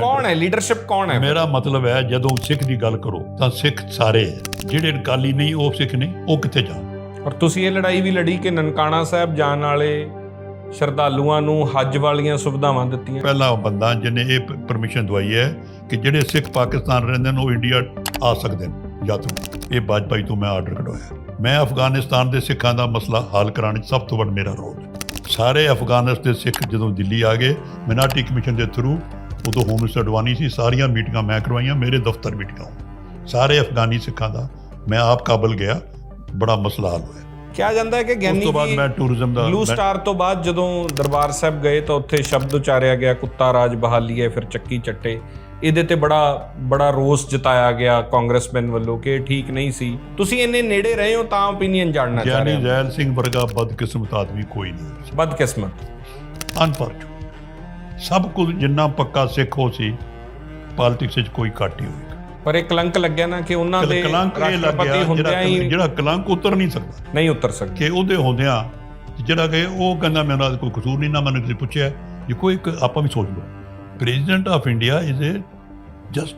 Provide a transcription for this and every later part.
ਕੌਣ ਹੈ? ਲੀਡਰਸ਼ਿਪ ਕੌਣ ਹੈ? ਮੇਰਾ ਮਤਲਬ ਹੈ ਜਦੋਂ ਸਿੱਖ ਦੀ ਗੱਲ ਕਰੋ ਤਾਂ ਸਿੱਖ ਸਾਰੇ ਜਿਹੜੇ ਅਕਾਲੀ ਨਹੀਂ ਉਹ ਸਿੱਖ ਨਹੀਂ ਉਹ ਕਿੱਥੇ ਜਾਣ? ਔਰ ਤੁਸੀਂ ਇਹ ਲੜਾਈ ਵੀ ਲੜੀ ਕਿ ਨਨਕਾਣਾ ਸਾਹਿਬ ਜਾਣ ਵਾਲੇ ਸ਼ਰਧਾਲੂਆਂ ਨੂੰ ਹੱਜ ਵਾਲੀਆਂ ਸੁਵਿਧਾਵਾਂ ਦਿੱਤੀਆਂ? ਪਹਿਲਾ ਬੰਦਾ ਜਿਹਨੇ ਇਹ ਪਰਮਿਸ਼ਨ ਦਵਾਈ ਹੈ ਕਿ ਜਿਹੜੇ ਸਿੱਖ ਪਾਕਿਸਤਾਨ ਰਹਿੰਦੇ ਨੇ ਉਹ ਇੰਡੀਆ ਆ ਸਕਦੇ ਨੇ ਯਾਤਰੂ ਇਹ ਬਾਜਪਾਈ ਤੋਂ ਮੈਂ ਆਰਡਰ ਕਢਵਾਇਆ। ਮੈਂ ਅਫਗਾਨਿਸਤਾਨ ਦੇ ਸਿੱਖਾਂ ਦਾ ਮਸਲਾ ਹੱਲ ਕਰਾਉਣ 'ਚ ਸਭ ਤੋਂ ਵੱਡਾ ਮੇਰਾ ਰੋਲ ਸਾਰੇ ਅਫਗਾਨਿਸਤਾਨ ਦੇ ਸਿੱਖ ਜਦੋਂ ਦਿੱਲੀ ਆ ਗਏ ਮਿਨਾਟੀ ਕਮਿਸ਼ਨ ਦੇ ਥਰੂ ਉਦੋਂ ਹੋਮ ਮਿਨਿਸਟਰ ਅਡਵਾਨੀ ਸੀ ਸਾਰੀਆਂ ਮੀਟਿੰਗਾਂ ਮੈਂ ਕਰਵਾਈਆਂ ਮੇਰੇ ਦਫ਼ਤਰ ਮੀਟਿੰਗਾਂ। ਸਾਰੇ ਅਫਗਾਨੀ ਸਿੱਖਾਂ ਦਾ ਮੈਂ ਆਪ ਕਾਬਲ ਗਿਆ ਬੜਾ ਮਸਲਾ ਹੱਲ ਹੋਇਆ। ਕਿਹਾ ਜਾਂਦਾ ਹੈ ਕਿ ਉਸ ਗਿਆਨੀ ਤੋਂ ਬਾਅਦ ਮੈਂ ਟੂਰਿਜ਼ਮ ਦਾ ਬਲੂ ਸਟਾਰ ਤੋਂ ਬਾਅਦ ਜਦੋਂ ਦਰਬਾਰ ਸਾਹਿਬ ਗਏ ਤਾਂ ਉੱਥੇ ਸ਼ਬਦ ਉਚਾਰਿਆ ਗਿਆ ਕੁੱਤਾ ਰਾਜ ਬਹਾਲੀ ਹੈ ਫਿਰ ਚੱਕੀ ਚੱਟੇ। ਇਹਦੇ ਤੇ ਬੜਾ ਬੜਾ ਰੋਸ ਜਤਾਇਆ ਗਿਆ ਕਾਂਗਰਸਮੈਨ ਵੱਲੋਂ ਕਿ ਠੀਕ ਨਹੀਂ ਸੀ। ਤੁਸੀਂ ਇੰਨੇ ਨੇੜੇ ਰਹੇ ਹੋ ਤਾਂ ਓਪੀਨੀਅਨ ਜਾਣਨਾ ਚਾਹ ਗਿਆਨੀ ਰਹੇ ਜ਼ੈਲ ਸਿੰਘ ਵਰਗਾ ਬਦਕਿਸਮਤ ਆਦਮੀ ਕੋਈ ਨਹੀਂ ਬਦਕਿਸਮਤ। ਅਨਫੋਰਚੂਨੇਟ ਸਭ ਕੁਝ ਜਿੰਨਾ ਪੱਕਾ ਸਿੱਖ ਹੋ ਸੀ ਪੋਲਿਟਿਕਸ ਵਿੱਚ ਕੋਈ ਘੱਟ ਹੀ ਹੋਏਗਾ ਪਰ ਇਹ ਕਲੰਕ ਲੱਗਿਆ ਨਾ ਕਿ ਉਹਨਾਂ ਦੇ ਕਲੰਕ ਇਹ ਲੱਗਿਆ ਜਿਹੜਾ ਹੀ ਜਿਹੜਾ ਕਲੰਕ ਉਤਰ ਨਹੀਂ ਸਕਦਾ। ਨਹੀਂ ਉਤਰ ਸਕਦੇ। ਕਿ ਉਹਦੇ ਹੁੰਦਿਆਂ ਜਿਹੜਾ ਕਿ ਉਹ ਕਹਿੰਦਾ ਮੇਰਾ ਕੋਈ ਕਸੂਰ ਨਹੀਂ ਨਾ ਮੈਨੂੰ ਕਿਸੇ ਪੁੱਛਿਆ। ਜੇ ਕੋਈ ਇੱਕ ਆਪਾਂ ਵੀ ਸੋਚ ਲਓ president of India is a just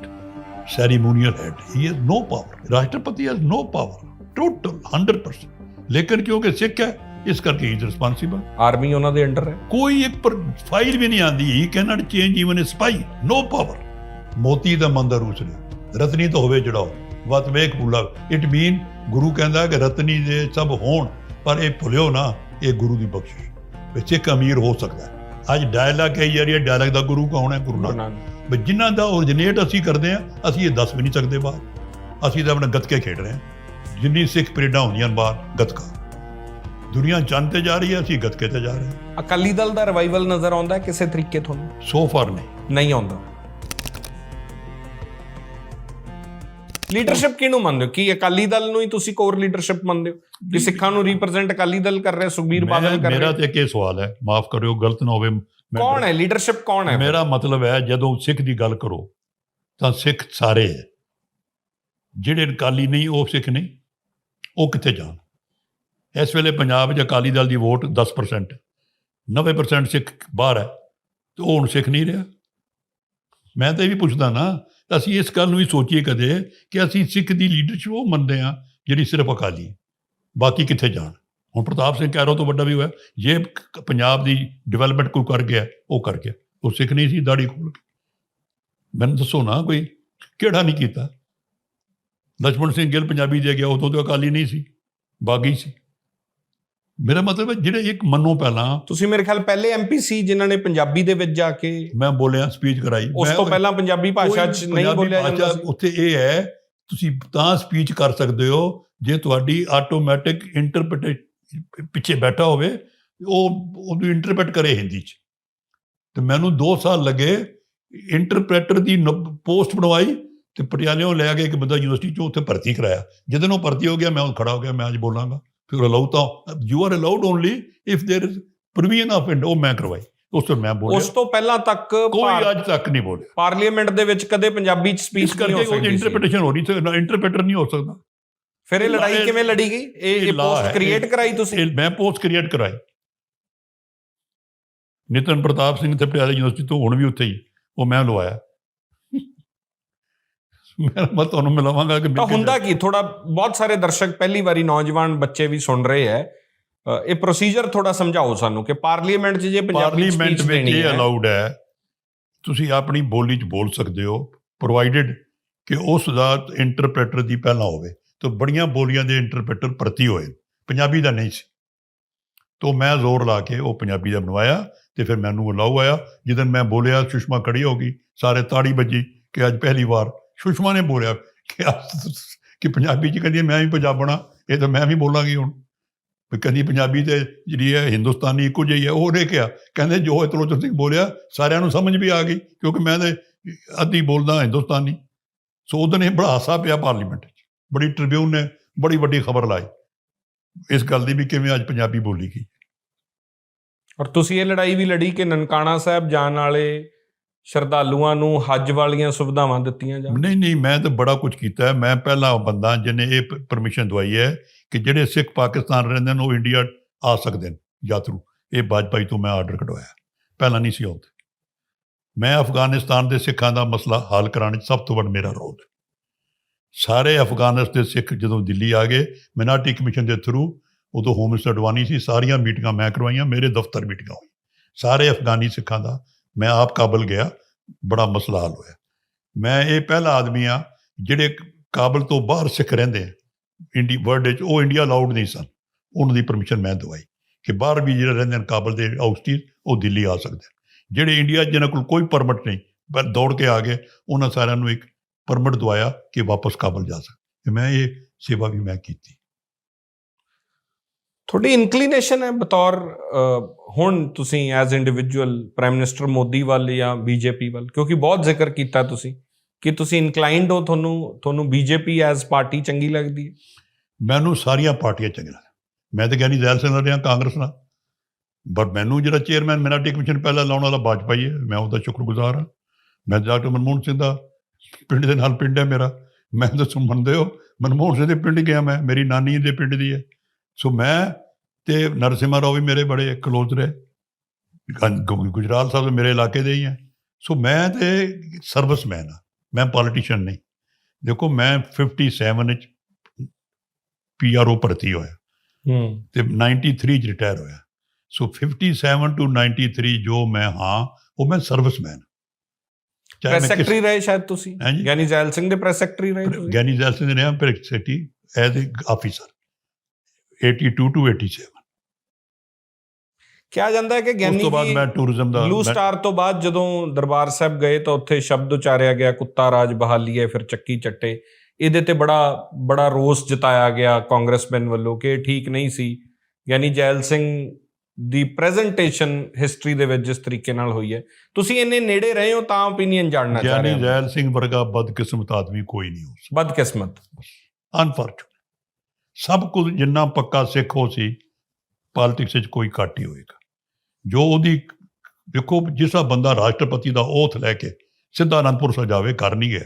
ceremonial head. He has no power. ਰਾਸ਼ਟਰਪਤੀ has no power. Total 100% ਲੇਕਿਨ ਕਿਉਂਕਿ ਸਿੱਖ ਹੈ ਇਸ ਕਰਕੇ ਹੀ ਰਿਸਪਾਂਸਿਬਲ ਆਰਮੀ ਉਹਨਾਂ ਦੇ ਅੰਡਰ ਹੈ। ਕੋਈ ਇੱਕ ਪਰ ਫਾਈਲ ਵੀ ਨਹੀਂ ਆਂਦੀ he can't change even a spy no power ਮੋਤੀ ਦਾ ਮੰਦਰ ਉਸਨੇ ਰਤਨੀ ਤਾਂ ਹੋਵੇ ਜੜਾਓ ਵਤ ਵੇਖ ਭੁਲਾ ਇਟ ਮੀਨ ਗੁਰੂ ਕਹਿੰਦਾ ਕਿ ਰਤਨੀ ਦੇ ਸਭ ਹੋਣ ਪਰ ਇਹ ਭੁਲਿਓ ਨਾ ਇਹ ਗੁਰੂ ਦੀ ਬਖਸ਼ਿਸ਼। ਵਿੱਚ ਇੱਕ ਅਮੀਰ ਹੋ ਸਕਦਾ। ਅੱਜ ਡਾਇਲੌਗ ਹੈ ਯਾਰ ਇਹ ਡਾਇਲੌਗ ਦਾ ਗੁਰੂ ਕੌਣ ਹੈ? ਗੁਰੂ ਨਾਨਕ। ਵੀ ਜਿਨ੍ਹਾਂ ਦਾ ਓਰੀਜਿਨੇਟ ਅਸੀਂ ਕਰਦੇ ਆ ਅਸੀਂ ਇਹ ਦੱਸ ਵੀ ਨਹੀਂ ਸਕਦੇ ਬਾਹਰ। ਅਸੀਂ ਤਾਂ ਆਪਣਾ ਗੱਤਕੇ ਖੇਡ ਰਹੇ ਹਾਂ। ਜਿੰਨੀ ਸਿੱਖ ਪਰੇਡਾਂ ਹੁੰਦੀਆਂ ਨੇ ਬਾਹਰ ਗੱਤਕਾ। ਦੁਨੀਆ ਚੰਦ ਤੇ ਜਾ ਰਹੀ ਹੈ ਅਸੀਂ ਗੱਤਕੇ ਤੇ ਜਾ ਰਹੇ ਹਾਂ। ਅਕਾਲੀ ਦਲ ਦਾ ਰਿਵਾਈਵਲ ਨਜ਼ਰ ਆਉਂਦਾ ਹੈ ਕਿਸੇ ਤਰੀਕੇ ਤੁਹਾਨੂੰ? ਸੋ ਫਾਰ ਨਹੀਂ। ਨਹੀਂ ਆਉਂਦਾ। ਲੀਡਰਸ਼ਿਪ ਕਿਹਨੂੰ ਮੰਨਦੇ ਹੋ? ਕੀ ਅਕਾਲੀ ਦਲ ਨੂੰ ਹੀ ਤੁਸੀਂ ਕੋਰ ਲੀਡਰਸ਼ਿਪ ਮੰਨਦੇ ਹੋ? ਕਿ ਸਿੱਖਾਂ ਨੂੰ ਰਿਪਰੈਜ਼ੈਂਟ ਅਕਾਲੀ ਦਲ ਕਰ ਰਿਹਾ ਸੁਖਬੀਰ ਬਾਦਲ ਕਰ ਮੇਰਾ ਰਿਹਾ? ਤੇ ਇੱਕ ਇਹ ਸਵਾਲ ਹੈ ਮਾਫ ਕਰਿਓ ਗਲਤ ਨਾ ਹੋਵੇ ਕੌਣ ਹੈ? ਲੀਡਰਸ਼ਿਪ ਕੌਣ ਹੈ? ਮੇਰਾ ਮਤਲਬ ਹੈ ਜਦੋਂ ਸਿੱਖ ਦੀ ਗੱਲ ਕਰੋ ਤਾਂ ਸਿੱਖ ਸਾਰੇ ਜਿਹੜੇ ਅਕਾਲੀ ਨਹੀਂ ਉਹ ਸਿੱਖ ਨਹੀਂ ਉਹ ਕਿੱਥੇ ਜਾਣ? ਇਸ ਵੇਲੇ ਪੰਜਾਬ 'ਚ ਅਕਾਲੀ ਦਲ ਦੀ ਵੋਟ 10% 90% ਸਿੱਖ ਬਾਹਰ ਹੈ, ਤੇ ਉਹ ਹੁਣ ਸਿੱਖ ਨਹੀਂ ਰਿਹਾ। ਮੈਂ ਤਾਂ ਇਹ ਵੀ ਪੁੱਛਦਾ ਨਾ, ਅਸੀਂ ਇਸ ਗੱਲ ਨੂੰ ਵੀ ਸੋਚੀਏ ਕਦੇ ਕਿ ਅਸੀਂ ਸਿੱਖ ਦੀ ਲੀਡਰਸ਼ਿਪ ਉਹ ਮੰਨਦੇ ਆ ਜਿਹੜੀ ਸਿਰਫ ਅਕਾਲੀ ਬਾਕੀ ਕਿੱਥੇ ਜਾਣ। ਹੁਣ ਪ੍ਰਤਾਪ ਸਿੰਘ ਕੈਰੋ ਤੋਂ ਵੱਡਾ ਵੀ ਹੋਇਆ, ਜੇ ਪੰਜਾਬ ਦੀ ਡਿਵੈਲਪਮੈਂਟ ਕੋਈ ਕਰ ਗਿਆ, ਉਹ ਕਰ ਗਿਆ। ਉਹ ਸਿੱਖ ਨਹੀਂ ਸੀ, ਦਾੜੀ ਖੋਲ ਕੇ। ਮੈਨੂੰ ਦੱਸੋ ਨਾ ਕੋਈ, ਕਿਹੜਾ ਨਹੀਂ ਕੀਤਾ? ਲਛਮਣ ਸਿੰਘ ਗਿੱਲ ਪੰਜਾਬੀ ਦੇ ਗਿਆ, ਉਦੋਂ ਤੋਂ ਅਕਾਲੀ ਨਹੀਂ ਸੀ, ਬਾਗੀ ਸੀ। ਮੇਰਾ ਮਤਲਬ ਹੈ ਜਿਹੜੇ ਇੱਕ ਮੰਨੋ ਪਹਿਲਾਂ ਤੁਸੀਂ ਮੇਰੇ ਖਿਆਲ ਪਹਿਲੇ ਐਮਪੀ ਸੀ ਜਿਨ੍ਹਾਂ ਨੇ ਪੰਜਾਬੀ ਦੇ ਵਿੱਚ ਜਾ ਕੇ ਮੈਂ ਬੋਲਿਆ ਸਪੀਚ ਕਰਾਈ। ਉਸ ਤੋਂ ਪਹਿਲਾਂ ਪੰਜਾਬੀ ਭਾਸ਼ਾ 'ਚ ਨਹੀਂ ਬੋਲਿਆ ਜਾਂਦਾ ਉੱਥੇ ਇਹ ਹੈ ਤੁਸੀਂ ਤਾਂ ਸਪੀਚ ਕਰ ਸਕਦੇ ਹੋ ਜੇ ਤੁਹਾਡੀ ਆਟੋਮੈਟਿਕ ਇੰਟਰਪ੍ਰੀਟ ਪਿੱਛੇ ਬੈਠਾ ਹੋਵੇ ਉਹ ਉਹਨੂੰ ਇੰਟਰਪ੍ਰੀਟ ਕਰੇ ਹਿੰਦੀ ਚ। ਤੇ ਮੈਨੂੰ 2 ਸਾਲ ਲੱਗੇ ਇੰਟਰਪ੍ਰੀਟਰ ਦੀ ਪੋਸਟ ਬਣਵਾਈ ਤੇ ਪਟਿਆਲਿਓਂ ਲੈ ਕੇ ਇੱਕ ਬੰਦਾ ਯੂਨੀਵਰਸਿਟੀ ਚੋਂ ਉੱਥੇ ਭਰਤੀ ਕਰਾਇਆ। ਜਦੋਂ ਉਹ ਭਰਤੀ ਹੋ ਗਿਆ ਮੈਂ ਉਹ ਖੜਾ ਹੋ ਗਿਆ ਮੈਂ ਅੱਜ ਬੋਲਾਂਗਾ। if you are allowed to you are allowed only if there is provision ਉਹ ਮੈਂ ਕਰਵਾਈ। ਉਸ ਤੋਂ ਮੈਂ ਬੋਲਿਆ। ਉਸ ਤੋਂ ਪਹਿਲਾਂ ਤੱਕ ਕੋਈ ਅੱਜ ਤੱਕ ਨਹੀਂ ਬੋਲਿਆ। ਪਾਰਲੀਮੈਂਟ ਦੇ ਵਿੱਚ ਕਦੇ ਪੰਜਾਬੀ ਚ ਸਪੀਚ ਨਹੀਂ ਹੋ ਸਕਦੀ ਕਰਕੇ ਉਹ ਇੰਟਰਪ੍ਰੀਟੇਸ਼ਨ ਹੋ ਰਹੀ ਸੀ ਇੰਟਰਪ੍ਰੀਟਰ ਨਹੀਂ ਹੋ ਸਕਦਾ। ਫਿਰ ਇਹ ਲੜਾਈ ਕਿਵੇਂ ਲੜੀ ਗਈ? ਇਹ ਪੋਸਟ ਕ੍ਰੀਏਟ ਕਰਾਈ ਤੁਸੀਂ? ਮੈਂ ਪੋਸਟ ਕ੍ਰੀਏਟ ਕਰਾਈ। ਨਿਤਨ ਪ੍ਰਤਾਪ ਸਿੰਘ ਤੇ ਪਟਿਆਲਾ ਯੂਨੀਵਰਸਿਟੀ ਤੋਂ ਹੁਣ ਵੀ ਉੱਥੇ ਹੀ ਉਹ ਮੈਂ ਲਵਾਇਆ। ਮੈਂ ਤੁਹਾਨੂੰ ਮਿਲਾਵਾਂਗਾ ਕਿ ਤਾਂ ਹੁੰਦਾ ਕੀ ਥੋੜਾ ਬਹੁਤ ਸਾਰੇ ਦਰਸ਼ਕ ਪਹਿਲੀ ਵਾਰੀ ਨੌਜਵਾਨ ਬੱਚੇ ਵੀ ਸੁਣ ਰਹੇ ਅ, ਇਹ ਪ੍ਰੋਸੀਜਰ ਥੋੜਾ ਸਮਝਾਓ ਸਾਨੂੰ ਕਿ ਪਾਰਲੀਮੈਂਟ 'ਚ ਜੇ ਪੰਜਾਬੀ ਪਾਰਲੀਮੈਂਟ ਵਿੱਚ ਇਹ ਅਲਾਉਡ ਹੈ ਤੁਸੀਂ ਆਪਣੀ ਬੋਲੀ 'ਚ ਬੋਲ ਸਕਦੇ ਹੋ ਪ੍ਰੋਵਾਈਡਡ ਕਿ ਉਸ ਦਾ ਇੰਟਰਪ੍ਰੀਟਰ ਦੀ ਪਹਿਲਾਂ ਹੋਵੇ। ਤਾਂ ਬੜੀਆਂ ਬੋਲੀਆਂ ਦੇ ਇੰਟਰਪ੍ਰੀਟਰ ਪ੍ਰਤੀ ਹੋਏ। ਪੰਜਾਬੀ ਦਾ ਨਹੀਂ ਸੀ। ਤੋਂ ਮੈਂ ਜ਼ੋਰ ਲਾ ਕੇ ਉਹ ਪੰਜਾਬੀ ਦਾ ਬਣਵਾਇਆ ਤੇ ਫਿਰ ਮੈਨੂੰ ਅਲਾਉ ਆਇਆ। ਜਦੋਂ ਮੈਂ ਬੋਲਿਆ ਸੁਸ਼ਮਾ ਖੜੀ ਹੋ ਗਈ ਸਾਰੇ ਤਾੜੀ ਵੱਜੀ ਕਿ ਅੱਜ ਪਹਿਲੀ ਵਾਰ ਸੁਸ਼ਮਾ ਨੇ ਬੋਲਿਆ ਕਿ ਕਿ ਪੰਜਾਬੀ ਚ ਕਹਿੰਦੀ ਮੈਂ ਵੀ ਪੰਜਾਬਣਾ, ਇਹ ਤਾਂ ਮੈਂ ਵੀ ਬੋਲਾਂਗੀ ਹੁਣ। ਵੀ ਕਹਿੰਦੀ ਪੰਜਾਬੀ ਤੇ ਜਿਹੜੀ ਹੈ ਹਿੰਦੁਸਤਾਨੀ ਇੱਕੋ ਜਿਹੀ ਹੈ ਉਹਨੇ ਕਿਹਾ ਕਹਿੰਦੇ ਜੋ ਇਤਲੋਚਨ ਸਿੰਘ ਬੋਲਿਆ, ਸਾਰਿਆਂ ਨੂੰ ਸਮਝ ਵੀ ਆ ਗਈ, ਕਿਉਂਕਿ ਮੈਂ ਤੇ ਅੱਧੀ ਬੋਲਦਾ ਹਿੰਦੁਸਤਾਨੀ। ਸੋ ਉਹਦੇ ਨੇ ਬੜਾ ਹਾਸਾ ਪਿਆ ਪਾਰਲੀਮੈਂਟ 'ਚ। ਬੜੀ ਟ੍ਰਿਬਿਊਨ ਨੇ ਬੜੀ ਵੱਡੀ ਖਬਰ ਲਾਈ। ਇਸ ਗੱਲ ਦੀ ਵੀ ਕਿਵੇਂ ਅੱਜ ਪੰਜਾਬੀ ਬੋਲੀ ਗਈ। ਔਰ ਤੁਸੀਂ ਇਹ ਲੜਾਈ ਵੀ ਲੜੀ ਕਿ ਨਨਕਾਣਾ ਸਾਹਿਬ ਜਾਣ ਵਾਲੇ ਸ਼ਰਧਾਲੂਆਂ ਨੂੰ ਹੱਜ ਵਾਲੀਆਂ ਸੁਵਿਧਾਵਾਂ ਦਿੱਤੀਆਂ ਜਾਣ? ਨਹੀਂ ਨਹੀਂ, ਮੈਂ ਤਾਂ ਬੜਾ ਕੁਝ ਕੀਤਾ। ਹੈ ਮੈਂ ਪਹਿਲਾ ਬੰਦਾ ਜਿਹਨੇ ਇਹ ਪਰਮਿਸ਼ਨ ਦਵਾਈ ਹੈ ਕਿ ਜਿਹੜੇ ਸਿੱਖ ਪਾਕਿਸਤਾਨ ਰਹਿੰਦੇ ਨੇ, ਉਹ ਇੰਡੀਆ ਆ ਸਕਦੇ ਨੇ ਯਾਤਰੂ। ਇਹ ਬਾਜਪਾਈ ਤੋਂ ਮੈਂ ਆਰਡਰ ਕਢਵਾਇਆ। ਪਹਿਲਾਂ ਨਹੀਂ ਸੀ ਆਉਂਦੇ। ਮੈਂ ਅਫਗਾਨਿਸਤਾਨ ਦੇ ਸਿੱਖਾਂ ਦਾ ਮਸਲਾ ਹੱਲ ਕਰਾਉਣ 'ਚ ਸਭ ਤੋਂ ਵੱਡਾ ਮੇਰਾ ਰੋਲ ਹੈ। ਸਾਰੇ ਅਫਗਾਨਿਸਤਾਨ ਦੇ ਸਿੱਖ ਜਦੋਂ ਦਿੱਲੀ ਆ ਗਏ ਮਿਨਾਰਟੀ ਕਮਿਸ਼ਨ ਦੇ ਥਰੂ ਉਦੋਂ ਹੋਮ ਮਿਨਿਸਟਰ ਅਡਵਾਨੀ ਸੀ, ਸਾਰੀਆਂ ਮੀਟਿੰਗਾਂ ਮੈਂ ਕਰਵਾਈਆਂ, ਮੇਰੇ ਦਫ਼ਤਰ ਮੀਟਿੰਗਾਂ ਹੋਈਆਂ। ਸਾਰੇ ਅਫਗਾਨੀ ਸਿੱਖਾਂ ਦਾ ਮੈਂ ਆਪ ਕਾਬਲ ਗਿਆ, ਬੜਾ ਮਸਲਾ ਹੱਲ ਹੋਇਆ। ਮੈਂ ਇਹ ਪਹਿਲਾ ਆਦਮੀ ਆ ਜਿਹੜੇ ਕਾਬਲ ਤੋਂ ਬਾਹਰ ਸਿੱਖ ਰਹਿੰਦੇ ਆ। ਇੰਡੀ, ਵਰਲਡ ਵਿੱਚ ਉਹ ਇੰਡੀਆ ਅਲਾਉਡ ਨਹੀਂ ਸਨ। ਉਹਨਾਂ ਦੀ ਪਰਮਿਸ਼ਨ ਮੈਂ ਦਵਾਈ ਕਿ ਬਾਹਰ ਵੀ ਜਿਹੜੇ ਰਹਿੰਦੇ ਨੇ ਕਾਬਲ ਦੇ ਆਊਟਸਟੀਜ਼ ਉਹ ਦਿੱਲੀ ਆ ਸਕਦੇ ਜਿਹੜੇ ਇੰਡੀਆ 'ਚ ਜਿਹਨਾਂ ਕੋਲ ਕੋਈ ਪਰਮਿਟ ਨਹੀਂ, ਪਰ ਦੌੜ ਕੇ ਆ ਗਏ, ਉਹਨਾਂ ਸਾਰਿਆਂ ਨੂੰ ਇੱਕ ਪਰਮਿਟ ਦਵਾਇਆ ਕਿ ਵਾਪਸ ਕਾਬਲ ਜਾ ਸਕਦੇ ਮੈਂ ਇਹ ਸੇਵਾ ਵੀ ਮੈਂ ਕੀਤੀ। ਤੁਹਾਡੀ ਇਨਕਲੀਨੇਸ਼ਨ ਹੈ ਬਤੌਰ ਹੁਣ ਤੁਸੀਂ as individual prime minister Modi ਵੱਲ ਜਾਂ ਬੀਜੇਪੀ ਵੱਲ, ਕਿਉਂਕਿ ਬਹੁਤ ਜ਼ਿਕਰ ਕੀਤਾ ਤੁਸੀਂ ਕਿ ਤੁਸੀਂ ਇਨਕਲਾਈਨਡ ਹੋ ਤੁਹਾਨੂੰ ਤੁਹਾਨੂੰ ਬੀਜੇਪੀ ਐਜ਼ ਪਾਰਟੀ ਚੰਗੀ ਲੱਗਦੀ ਹੈ। ਮੈਨੂੰ ਸਾਰੀਆਂ ਪਾਰਟੀਆਂ ਚੰਗੀਆਂ ਮੈਂ ਤਾਂ ਗਿਆਨੀ ਜ਼ੈਲ ਸਿੰਘ ਨਾਲ ਰਿਹਾ ਕਾਂਗਰਸ ਨਾਲ। ਪਰ ਮੈਨੂੰ ਜਿਹੜਾ ਚੇਅਰਮੈਨ ਮਿਨਾਰਟੀ ਕਮਿਸ਼ਨ ਪਹਿਲਾਂ ਲਾਉਣ ਵਾਲਾ ਵਾਜਪਾਈ ਹੈ। ਮੈਂ ਉਹਦਾ ਸ਼ੁਕਰਗੁਜ਼ਾਰ ਹਾਂ। ਮੈਂ ਡਾਕਟਰ ਮਨਮੋਹਨ ਸਿੰਘ ਦਾ ਪਿੰਡ ਦੇ ਨਾਲ ਪਿੰਡ ਹੈ ਮੇਰਾ। ਮੈਂ ਤਾਂ ਸੁਣ ਮੰਨਦੇ ਹੋ। ਮਨਮੋਹਨ ਸਿੰਘ ਦੇ ਪਿੰਡ ਗਿਆ ਮੈਂ। ਮੇਰੀ ਨਾਨੀ ਦੇ ਪਿੰਡ ਦੀ ਹੈ। ਸੋ ਮੈਂ ਤੇ ਨਰਸਿਮਹਾ ਰਾਓ ਵੀ ਮੇਰੇ ਬੜੇ ਕਲੋਜ਼ ਰਹੇ। ਗੁਜਰਾਲ ਸਾਹਿਬ ਮੇਰੇ ਇਲਾਕੇ ਦੇ ਹੀ ਹੈ ਸੋ ਮੈਂ ਤੇ ਸਰਵਿਸਮੈਨ ਆ। ਮੈਂ ਪੋਲੀਟੀਸ਼ੀਅਨ ਨਹੀਂ। ਦੇਖੋ ਮੈਂ 57 ਵਿੱਚ ਪੀਆਰਓ ਭਰਤੀ ਹੋਇਆ। ਹੂੰ। ਤੇ 93 ਚ ਰਿਟਾਇਰ ਹੋਇਆ। ਸੋ 57 ਟੂ 93 ਜੋ ਮੈਂ ਹਾਂ ਉਹ ਮੈਂ ਸਰਵਿਸਮੈਨ ਚਾਹੇ ਪ੍ਰੈਸ ਮੈਂ ਸੈਕਟਰੀ ਰਹੇ ਸ਼ਾਇਦ ਤੁਸੀਂ। ਗਿਆਨੀ ਜ਼ੈਲ ਸਿੰਘ ਦੇ ਪ੍ਰੈਸ ਸੈਕਟਰੀ ਰਹੇ ਗਿਆਨੀ ਜੈਲ ਸਿੰਘ ਨੇ ਰਿਹਾ press secretary as a officer 82 to 87 ਕਿਹਾ ਜਾਂਦਾ ਹੈ ਕਿ ਉਸ ਗਿਆਨੀ ਤੋਂ ਬਾਅਦ ਮੈਂ ਟੂਰਿਜ਼ਮ ਦਾ ਬਲੂ ਸਟਾਰ ਤੋਂ ਬਾਅਦ ਜਦੋਂ ਦਰਬਾਰ ਸਾਹਿਬ ਗਏ ਤਾਂ ਉੱਥੇ ਸ਼ਬਦ ਉਚਾਰਿਆ ਗਿਆ ਕੁੱਤਾ ਰਾਜ ਬਹਾਲੀਏ ਫਿਰ ਚੱਕੀ ਚੱਟੇ। ਇਹਦੇ ਤੇ ਬੜਾ ਬੜਾ ਰੋਸ ਜਤਾਇਆ ਗਿਆ ਕਾਂਗਰਸਮੈਨ ਵੱਲੋਂ ਕਿ ਠੀਕ ਨਹੀਂ ਸੀ। ਯਾਨੀ ਜੈਲ ਸਿੰਘ ਦੀ ਪ੍ਰੈਜੈਂਟੇਸ਼ਨ ਹਿਸਟਰੀ ਦੇ ਵਿੱਚ ਜਿਸ ਤਰੀਕੇ ਨਾਲ ਹੋਈ ਹੈ। ਤੁਸੀਂ ਇੰਨੇ ਨੇੜੇ ਰਹੇ ਹੋ ਤਾਂ ਓਪੀਨੀਅਨ ਜਾਣਨਾ ਚਾਹ ਰਿਹਾ ਹਾਂ। ਜੈਲ ਸਿੰਘ ਵਰਗਾ ਬਦਕਿਸਮਤ ਆਦਮੀ ਕੋਈ ਨਹੀਂ ਹੋ ਸਕਦਾ। ਬਦਕਿਸਮਤ। ਅਨਫੋਰਚੂਨੇਟ ਸਭ ਕੁਝ ਜਿੰਨਾ ਪੱਕਾ ਸਿੱਖ ਹੋ ਸੀ ਪੋਲਿਟਿਕਸ ਵਿੱਚ ਕੋਈ ਘੱਟ ਹੀ ਹੋਏਗਾ। ਜੋ ਉਹਦੀ ਦੇਖੋ ਜਿਸਾ ਬੰਦਾ ਰਾਸ਼ਟਰਪਤੀ ਦਾ ਓਥ ਲੈ ਕੇ ਸਿੱਧਾ ਅਨੰਦਪੁਰ ਸਾਹਿਬ ਜਾਵੇ ਕਰ ਨਹੀਂ ਗਿਆ।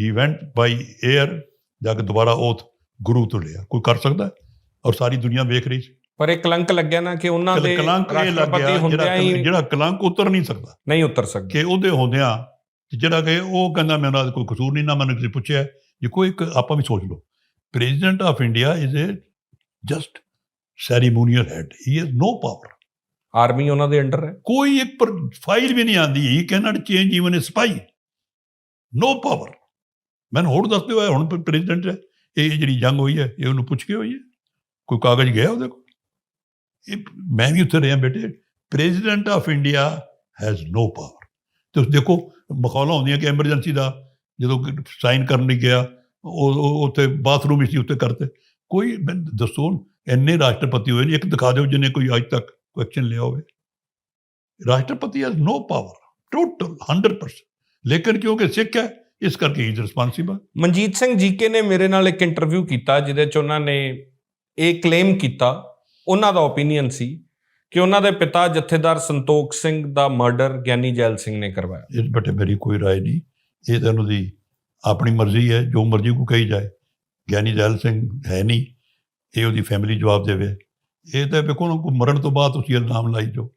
ਹੀ ਵੈਂਟ ਬਾਈ 에ਅਰ ਜਾ ਕੇ ਦੁਬਾਰਾ ਓਥ ਗੁਰੂ ਤੋਂ ਲਿਆ। ਕੋਈ ਕਰ ਸਕਦਾ? ਔਰ ਸਾਰੀ ਦੁਨੀਆ ਵੇਖ ਰਹੀ ਸੀ। ਪਰ ਇਹ ਕਲੰਕ ਲੱਗਿਆ ਨਾ ਕਿ ਉਹਨਾਂ ਦੇ ਰਾਸ਼ਟਰਪਤੀ ਹੁੰਦਿਆਂ ਹੀ ਜਿਹੜਾ ਕਲੰਕ ਉਤਰ ਨਹੀਂ ਸਕਦਾ। ਨਹੀਂ ਉਤਰ ਸਕਦੇ। ਕਿ ਉਹਦੇ ਹੁੰਦਿਆਂ ਜਿਹੜਾ ਕਿ ਉਹ ਕਹਿੰਦਾ ਮੇਰਾ ਕੋਈ ਕਸੂਰ ਨਹੀਂ ਨਾ ਮੈਨੂੰ ਕਿਸੇ ਪੁੱਛਿਆ ਜੇ ਕੋਈ ਇੱਕ ਆਪਾਂ ਵੀ ਸੋਚ ਲਓ president of India is a just ceremonial head he has no power army ਉਹਨਾਂ ਦੇ ਅੰਡਰ ਹੈ। ਕੋਈ ਇੱਕ ਫਾਈਲ ਵੀ ਨਹੀਂ ਆਂਦੀ he can't change even a spy no power ਮੈਨੂੰ ਹੋਰ ਦੱਸਦੇ ਹੋਇਆ ਹੁਣ ਪ੍ਰੈਜ਼ੀਡੈਂਟ ਹੈ। ਇਹ ਜਿਹੜੀ ਜੰਗ ਹੋਈ ਹੈ ਇਹ ਉਹਨੂੰ ਪੁੱਛ ਕੇ ਹੋਈ ਹੈ। ਕੋਈ ਕਾਗਜ਼ ਗਿਆ ਉਹਦੇ ਕੋਲ? ਇਹ ਮੈਂ ਵੀ ਉੱਥੇ ਰਿਹਾ ਬੇਟੇ। President of India has no power ਤੁਸੀਂ ਦੇਖੋ ਮਖੌਲਾਂ ਹੁੰਦੀਆਂ ਕਿ ਐਮਰਜੈਂਸੀ ਦਾ। ਜਦੋਂ ਸਾਈਨ ਕਰਨ ਲਈ ਗਿਆ ਉਹ ਉਹ ਉੱਥੇ ਬਾਥਰੂਮ ਵਿੱਚ ਹੀ ਉੱਤੇ ਕਰਤੇ ਕੋਈ ਮੈਨੂੰ ਦੱਸੋ ਇੰਨੇ ਰਾਸ਼ਟਰਪਤੀ ਹੋਏ ਨੇ ਇੱਕ ਦਿਖਾ ਦਿਓ ਜਿਹਨੇ ਕੋਈ ਅੱਜ ਤੱਕ ਕੁਐਸਚਨ ਲਿਆ ਹੋਵੇ ਰਾਸ਼ਟਰਪਤੀ ਹੈਜ਼ ਨੋ ਪਾਵਰ ਟੋਟਲ 100% ਲੇਕਿਨ ਕਿਉਂਕਿ ਸਿੱਖ ਹੈ ਇਸ ਕਰਕੇ ਹੀ ਰਿਸਪਾਂਸਿਬਲ ਮਨਜੀਤ ਸਿੰਘ ਜੀਕੇ ਨੇ ਮੇਰੇ ਨਾਲ ਇੱਕ ਇੰਟਰਵਿਊ ਕੀਤਾ ਜਿਹਦੇ ਚ ਉਹਨਾਂ ਨੇ ਇਹ ਕਲੇਮ ਕੀਤਾ ਉਹਨਾਂ ਦਾ ਓਪੀਨੀਅਨ ਸੀ ਕਿ ਉਹਨਾਂ ਦੇ ਪਿਤਾ ਜਥੇਦਾਰ ਸੰਤੋਖ ਸਿੰਘ ਦਾ ਮਰਡਰ ਗਿਆਨੀ ਜੈਲ ਸਿੰਘ ਨੇ ਕਰਵਾਇਆ ਇਸ ਬਟੇ ਮੇਰੀ ਕੋਈ رائے ਨਹੀਂ ਇਹ ਤਾਂ ਉਹਦੀ ਆਪਣੀ ਮਰਜ਼ੀ ਹੈ ਜੋ ਮਰਜ਼ੀ ਕੋ ਕਹੀ ਜਾਏ। ਗਿਆਨੀ ਜੈਲ ਸਿੰਘ ਹੈ ਨਹੀਂ ਇਹ ਉਹਦੀ ਫੈਮਿਲੀ ਜਵਾਬ ਦੇਵੇ। ਇਹ ਤਾਂ ਵੇਖੋ ਨਾ ਮਰਨ ਤੋਂ ਬਾਅਦ ਤੁਸੀਂ ਇਲਜ਼ਾਮ ਲਾਈ ਜੋ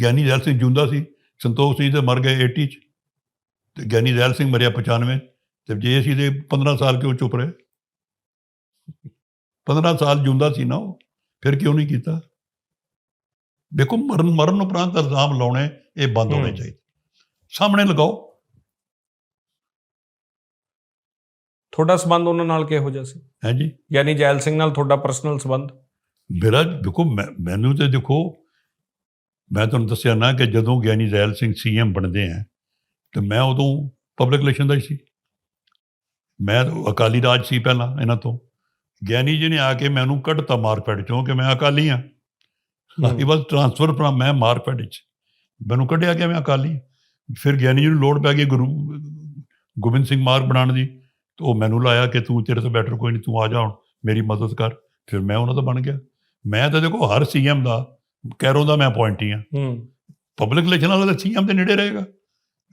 ਗਿਆਨੀ ਜੈਲ ਸਿੰਘ ਜਿਉਂਦਾ ਸੀ ਸੰਤੋਖ ਸਿੰਘ ਤੇ ਮਰ ਗਏ 80 ਚ। ਤੇ ਗਿਆਨੀ ਜੈਲ ਸਿੰਘ ਮਰਿਆ 95 ਤੇ ਜੇ ਅਸੀਂ ਦੇ 15 ਸਾਲ ਕਿਉਂ ਚੁੱਪ ਰਹੇ? 15 ਸਾਲ ਜਿਉਂਦਾ ਸੀ ਨਾ ਉਹ ਫਿਰ ਕਿਉਂ ਨਹੀਂ ਕੀਤਾ? ਦੇਖੋ ਮਰਨ ਮਰਨ ਉਪਰੰਤ ਇਲਜ਼ਾਮ ਲਾਉਣੇ ਇਹ ਬੰਦ ਹੋਣੇ। ਚਾਹੀਦੇ। ਸਾਹਮਣੇ ਲਗਾਓ। ਤੁਹਾਡਾ ਸਬੰਧ ਉਹਨਾਂ ਨਾਲ ਕਿਹੋ ਜਿਹਾ ਸੀ? ਹੈ ਜੀ। ਗਿਆਨੀ ਜੈਲ ਸਿੰਘ ਨਾਲ ਤੁਹਾਡਾ ਪਰਸਨਲ ਸਬੰਧ? ਮੇਰਾ ਦੇਖੋ ਮੈਨੂੰ ਤੇ ਦੇਖੋ ਮੈਂ ਤੁਹਾਨੂੰ ਦੱਸਿਆ ਨਾ ਕਿ ਜਦੋਂ ਗਿਆਨੀ ਜ਼ੈਲ ਸਿੰਘ ਸੀਐਮ ਬਣਦੇ ਆ ਤੇ ਮੈਂ ਉਦੋਂ ਪਬਲਿਕ ਇਲੈਕਸ਼ਨ ਦਾ ਹੀ ਸੀ। ਮੈਂ ਅਕਾਲੀ ਰਾਜ ਸੀ ਪਹਿਲਾਂ ਇਹਨਾਂ ਤੋਂ। ਗਿਆਨੀ ਜੀ ਨੇ ਆ ਕੇ ਮੈਨੂੰ ਕੱਢਤਾ ਮਾਰਕਫੈਟ ਚੋਂ ਕਿ ਮੈਂ ਅਕਾਲੀ ਆ। ਹੀ। ਵਾਸ ਟ੍ਰਾਂਸਫਰ ਫਰਮ ਮੈਂ ਮਾਰਕਫੈਟ ਵਿੱਚ ਮੈਨੂੰ ਕੱਢਿਆ ਕਿ ਮੈਂ ਅਕਾਲੀ। ਫਿਰ ਗਿਆਨੀ ਜੀ ਨੂੰ ਲੋੜ ਪੈ ਗਈ ਗੁਰੂ ਗੋਬਿੰਦ ਸਿੰਘ ਮਾਰਕ ਬਣਾਉਣ ਦੀ। ਉਹ ਮੈਨੂੰ ਲਾਇਆ ਕਿ ਤੂੰ ਤੇਰੇ ਤੋਂ ਬੈਟਰ ਕੋਈ ਨਹੀਂ ਤੂੰ ਆ ਜਾ ਹੁਣ ਮੇਰੀ ਮਦਦ ਕਰ। ਫਿਰ ਮੈਂ ਉਹਨਾਂ ਦਾ ਬਣ ਗਿਆ। ਮੈਂ ਤਾਂ ਦੇਖੋ ਹਰ ਸੀਐਮ ਦਾ ਕੈਰੋ ਦਾ ਮੈਂ ਅਪਾਇੰਟੀ ਆ ਹੂੰ। ਪਬਲਿਕ ਇਲੈਕਸ਼ਨ ਵਾਲਾ ਤਾਂ ਸੀਐਮ ਦੇ ਨੇੜੇ ਰਹੇਗਾ।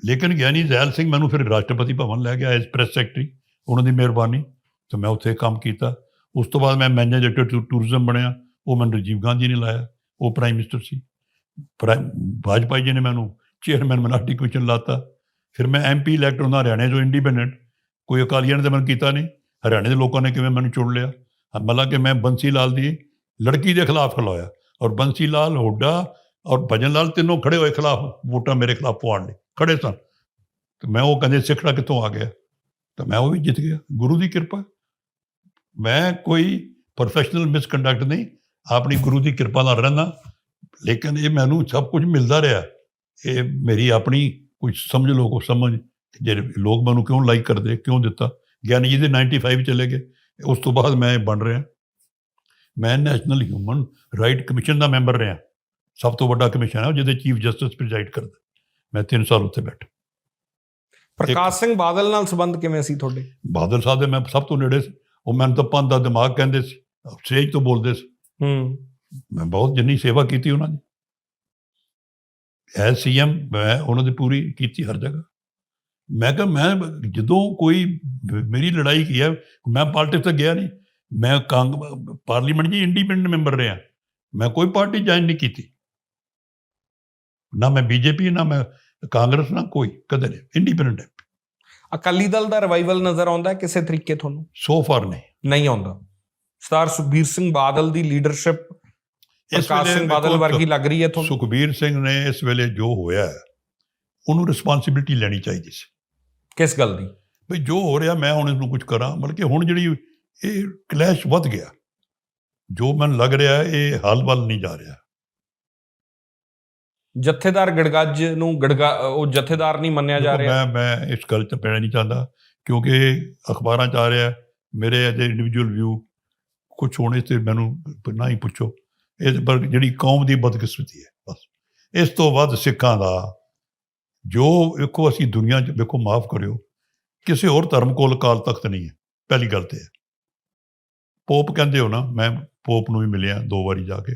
ਲੇਕਿਨ ਗਿਆਨੀ ਜ਼ੈਲ ਸਿੰਘ ਮੈਨੂੰ ਫਿਰ ਰਾਸ਼ਟਰਪਤੀ ਭਵਨ ਲੈ ਗਿਆ ਐਜ਼ ਪ੍ਰੈਸ ਸੈਕਟਰੀ ਉਹਨਾਂ ਦੀ ਮਿਹਰਬਾਨੀ। ਤੇ ਮੈਂ ਉੱਥੇ ਕੰਮ ਕੀਤਾ। ਉਸ ਤੋਂ ਬਾਅਦ ਮੈਂ ਮੈਨੇਜਰ ਟੂਰਿਜ਼ਮ ਬਣਿਆ। ਉਹ ਮੈਨੂੰ ਰਾਜੀਵ ਗਾਂਧੀ ਨੇ ਲਾਇਆ। ਉਹ ਪ੍ਰਾਈਮ ਮਿਨਿਸਟਰ ਸੀ। ਵਾਜਪਾਈ ਜੀ ਨੇ ਮੈਨੂੰ ਚੇਅਰਮੈਨ ਮਿਨਾਰਟੀ ਕਮਿਸ਼ਨ ਲਾਤਾ। ਫਿਰ ਮੈਂ ਐਮਪੀ ਇਲੈਕਟ ਹੁੰਦਾ ਹਰਿਆਣੇ ਤੋਂ ਇੰਡੀਪੈਂਡੈਂਟ ਕੋਈ ਅਕਾਲੀਆਂ ਨੇ ਤਾਂ ਮੈਨੂੰ ਕੀਤਾ ਨਹੀਂ, ਹਰਿਆਣੇ ਦੇ ਲੋਕਾਂ ਨੇ ਕਿਵੇਂ ਮੈਨੂੰ ਚੁਣ ਲਿਆ? ਮਤਲਬ ਕਿ ਮੈਂ ਬੰਸੀ ਲਾਲ ਦੀ ਲੜਕੀ ਦੇ ਖਿਲਾਫ ਖਲੋਇਆ ਔਰ ਬੰਸੀ ਲਾਲ, ਹੁੱਡਾ ਔਰ ਭਜਨ ਲਾਲ ਤਿੰਨੋਂ ਖੜੇ ਹੋਏ ਖਿਲਾਫ ਵੋਟਾਂ ਮੇਰੇ ਖਿਲਾਫ ਪਵਾਉਣ ਲਈ ਖੜੇ ਸਨ। ਤੇ ਮੈਂ ਉਹ ਕਹਿੰਦੇ ਸਿੱਖੜਾ ਕਿੱਥੋਂ ਆ ਗਿਆ? ਤਾਂ ਮੈਂ ਉਹ ਵੀ ਜਿੱਤ ਗਿਆ। ਗੁਰੂ ਦੀ ਕਿਰਪਾ। ਮੈਂ ਕੋਈ ਪ੍ਰੋਫੈਸ਼ਨਲ ਮਿਸਕੰਡਕਟ ਨਹੀਂ, ਆਪਣੀ ਗੁਰੂ ਦੀ ਕਿਰਪਾ ਨਾਲ ਰਹਿਣਾ ਲੇਕਿਨ ਇਹ ਮੈਨੂੰ ਸਭ ਕੁਝ ਮਿਲਦਾ ਰਿਹਾ। ਇਹ ਮੇਰੀ ਆਪਣੀ ਕੁਝ ਸਮਝ ਲੋ ਕੋ ਸਮਝ ਜਿਹੜੇ ਲੋਕ ਮੈਨੂੰ ਕਿਉਂ ਲਾਈਕ ਕਰਦੇ ਕਿਉਂ ਦਿੱਤਾ? ਗਿਆਨੀ ਜੀ ਦੇ 95 ਚਲੇ ਗਏ ਉਸ ਤੋਂ ਬਾਅਦ ਮੈਂ ਬਣ ਰਿਹਾ। ਮੈਂ ਨੈਸ਼ਨਲ ਹਿਊਮਨ ਰਾਈਟ ਕਮਿਸ਼ਨ ਦਾ ਮੈਂਬਰ ਰਿਹਾ। ਸਭ ਤੋਂ ਵੱਡਾ ਕਮਿਸ਼ਨ ਹੈ ਜਿਹਦੇ ਚੀਫ ਜਸਟਿਸ ਪ੍ਰੈਜ਼ਾਈਡ ਕਰਦਾ। ਮੈਂ 3 ਸਾਲ ਉੱਥੇ ਬੈਠਾ। ਪ੍ਰਕਾਸ਼ ਸਿੰਘ ਬਾਦਲ ਨਾਲ ਸੰਬੰਧ ਕਿਵੇਂ ਸੀ ਤੁਹਾਡੇ? ਬਾਦਲ ਸਾਹਿਬ ਦੇ ਮੈਂ ਸਭ ਤੋਂ ਨੇੜੇ ਸੀ। ਉਹ ਮੈਨੂੰ ਤਾਂ ਪੰਨ ਦਾ ਦਿਮਾਗ ਕਹਿੰਦੇ ਸੀ ਸਟੇਜ ਤੋਂ ਬੋਲਦੇ ਸੀ। ਹੂੰ। ਮੈਂ ਬਹੁਤ ਜਿੰਨੀ ਸੇਵਾ ਕੀਤੀ ਉਹਨਾਂ ਦੀ। ਐਸ ਸੀਐਮ ਮੈਂ ਉਹਨਾਂ ਦੀ ਪੂਰੀ ਕੀਤੀ ਹਰ ਜਗ੍ਹਾ। ਮੈਂ ਕਿਹਾ ਮੈਂ ਜਦੋਂ ਕੋਈ ਮੇਰੀ ਲੜਾਈ ਕੀ ਹੈ ਮੈਂ ਪਾਰਟੀ ਤੱਕ ਗਿਆ ਨਹੀਂ। ਮੈਂ ਕਾਂਗ ਪਾਰਲੀਮੈਂਟ ਜੀ ਇੰਡੀਪੈਂਡੈਂਟ ਮੈਂਬਰ ਰਿਹਾ। ਮੈਂ ਕੋਈ ਪਾਰਟੀ ਜੁਆਇਨ ਨਹੀਂ ਕੀਤੀ। ਨਾ ਮੈਂ ਬੀਜੇਪੀ ਨਾ ਮੈਂ ਕਾਂਗਰਸ ਨਾ ਕੋਈ ਕਦੇ ਨਹੀਂ। ਇੰਡੀਪੈਂਡੈਂਟ ਅਕਾਲੀ ਦਲ ਦਾ ਰਿਵਾਈਵਲ ਨਜ਼ਰ ਆਉਂਦਾ ਹੈ ਕਿਸੇ ਤਰੀਕੇ ਤੁਹਾਨੂੰ? ਸੋ ਫਾਰ ਨਹੀਂ। ਨਹੀਂ ਆਉਂਦਾ। ਸਰਦਾਰ ਸੁਖਬੀਰ ਸਿੰਘ ਬਾਦਲ ਦੀ ਲੀਡਰਸ਼ਿਪ ਪ੍ਰਕਾਸ਼ ਸਿੰਘ ਬਾਦਲ ਵਰਗੀ ਲੱਗ ਰਹੀ ਹੈ ਤੁਹਾਨੂੰ? ਸੁਖਬੀਰ ਸਿੰਘ ਨੇ ਇਸ ਵੇਲੇ ਜੋ ਹੋਇਆ ਹੈ, ਉਹਨੂੰ ਰਿਸਪਾਂਸਿਬਿਲਟੀ ਲੈਣੀ ਚਾਹੀਦੀ ਸੀ। ਕਿਸ ਗੱਲ ਦੀ? ਵੀ ਜੋ ਹੋ ਰਿਹਾ ਮੈਂ ਹੁਣ ਇਹਨੂੰ ਕੁਝ ਕਰਾਂ ਬਲਕਿ ਹੁਣ ਜਿਹੜੀ ਇਹ ਕਲੈਸ਼ ਵੱਧ ਗਿਆ ਜੋ ਮੈਨੂੰ ਲੱਗ ਰਿਹਾ ਇਹ ਹੱਲ ਵੱਲ ਨਹੀਂ ਜਾ ਰਿਹਾ। ਜਥੇਦਾਰ ਗੜਗੱਜ ਨੂੰ ਗੜਗਾ ਉਹ ਜਥੇਦਾਰ ਨਹੀਂ ਮੰਨਿਆ ਜਾ ਰਿਹਾ। ਮੈਂ ਮੈਂ ਇਸ ਗੱਲ 'ਚ ਪੈਣਾ ਨਹੀਂ ਚਾਹੁੰਦਾ ਕਿਉਂਕਿ ਅਖਬਾਰਾਂ 'ਚ ਆ ਰਿਹਾ ਮੇਰੇ ਅਜੇ ਇੰਡੀਵਿਜੂਅਲ ਵਿਊ ਕੁਝ ਹੋਣੇ ਤੇ ਮੈਨੂੰ ਨਾ ਹੀ ਪੁੱਛੋ ਇਹ ਪਰ ਜਿਹੜੀ ਕੌਮ ਦੀ ਬਦਕਿਸਮਤੀ ਹੈ ਬਸ। ਇਸ ਤੋਂ ਵੱਧ ਸਿੱਖਾਂ ਦਾ ਜੋ ਵੇਖੋ ਅਸੀਂ ਦੁਨੀਆ 'ਚ ਵੇਖੋ ਮਾਫ ਕਰਿਓ ਕਿਸੇ ਹੋਰ ਧਰਮ ਕੋਲ ਅਕਾਲ ਤਖਤ ਨਹੀਂ ਹੈ ਪਹਿਲੀ ਗੱਲ ਤੇ ਹੈ। ਪੋਪ ਕਹਿੰਦੇ ਹੋ ਨਾ ਮੈਂ ਪੋਪ ਨੂੰ ਵੀ ਮਿਲਿਆ ਦੋ ਵਾਰੀ ਜਾ ਕੇ।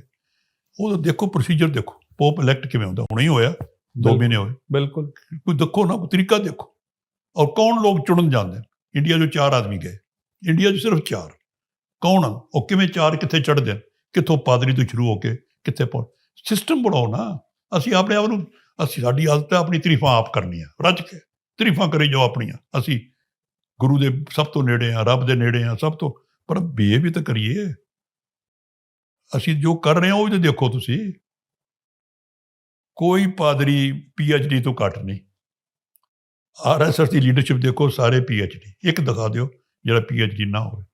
ਉਹ ਦੇਖੋ ਪ੍ਰੋਸੀਜਰ ਦੇਖੋ ਪੋਪ ਇਲੈਕਟ ਕਿਵੇਂ ਹੁੰਦਾ ਹੁਣੇ ਹੀ ਹੋਇਆ ਦੋ। ਮਹੀਨੇ ਹੋਏ। ਬਿਲਕੁਲ। ਕੋਈ ਦੇਖੋ ਨਾ ਤਰੀਕਾ ਦੇਖੋ। ਔਰ ਕੌਣ ਲੋਕ ਚੁਣਨ ਜਾਂਦੇ? ਇੰਡੀਆ 'ਚੋਂ ਚਾਰ ਆਦਮੀ ਗਏ ਇੰਡੀਆ 'ਚ ਸਿਰਫ ਚਾਰ। ਕੌਣ? ਉਹ ਕਿਵੇਂ ਚਾਰ ਕਿੱਥੇ ਚੜਦੇ ਕਿੱਥੋਂ ਪਾਦਰੀ ਤੋਂ ਸ਼ੁਰੂ ਹੋ ਕੇ ਕਿੱਥੇ ਪਹੁੰਚ? ਸਿਸਟਮ ਬਣਾਓ ਨਾ। ਅਸੀਂ ਆਪਣੇ ਆਪ ਨੂੰ ਅਸੀਂ ਸਾਡੀ ਆਦਤ ਹੈ ਆਪਣੀ ਤਰੀਫਾਂ ਆਪ ਕਰਨੀਆਂ, ਰੱਜ ਕੇ ਤਰੀਫਾਂ ਕਰੀ ਜਾਓ ਆਪਣੀਆਂ। ਅਸੀਂ ਗੁਰੂ ਦੇ ਸਭ ਤੋਂ ਨੇੜੇ ਆ ਰੱਬ ਦੇ ਨੇੜੇ ਆ ਸਭ ਤੋਂ, ਪਰ ਬੀਏ ਵੀ ਤਾਂ ਕਰੀਏ। ਅਸੀਂ ਜੋ ਕਰ ਰਹੇ ਹਾਂ ਉਹ ਵੀ ਤਾਂ ਦੇਖੋ ਤੁਸੀਂ। ਕੋਈ ਪਾਦਰੀ ਡੀ ਤੋਂ ਘੱਟ ਨਹੀਂ। ਆਰਐਸਐਸ ਦੀ ਲੀਡਰਸ਼ਿਪ ਦੇਖੋ ਸਾਰੇ ਡੀ ਇੱਕ ਦਿਖਾ ਦਿਓ ਜਿਹੜਾ ਡੀ ਨਾ ਹੋਵੇ।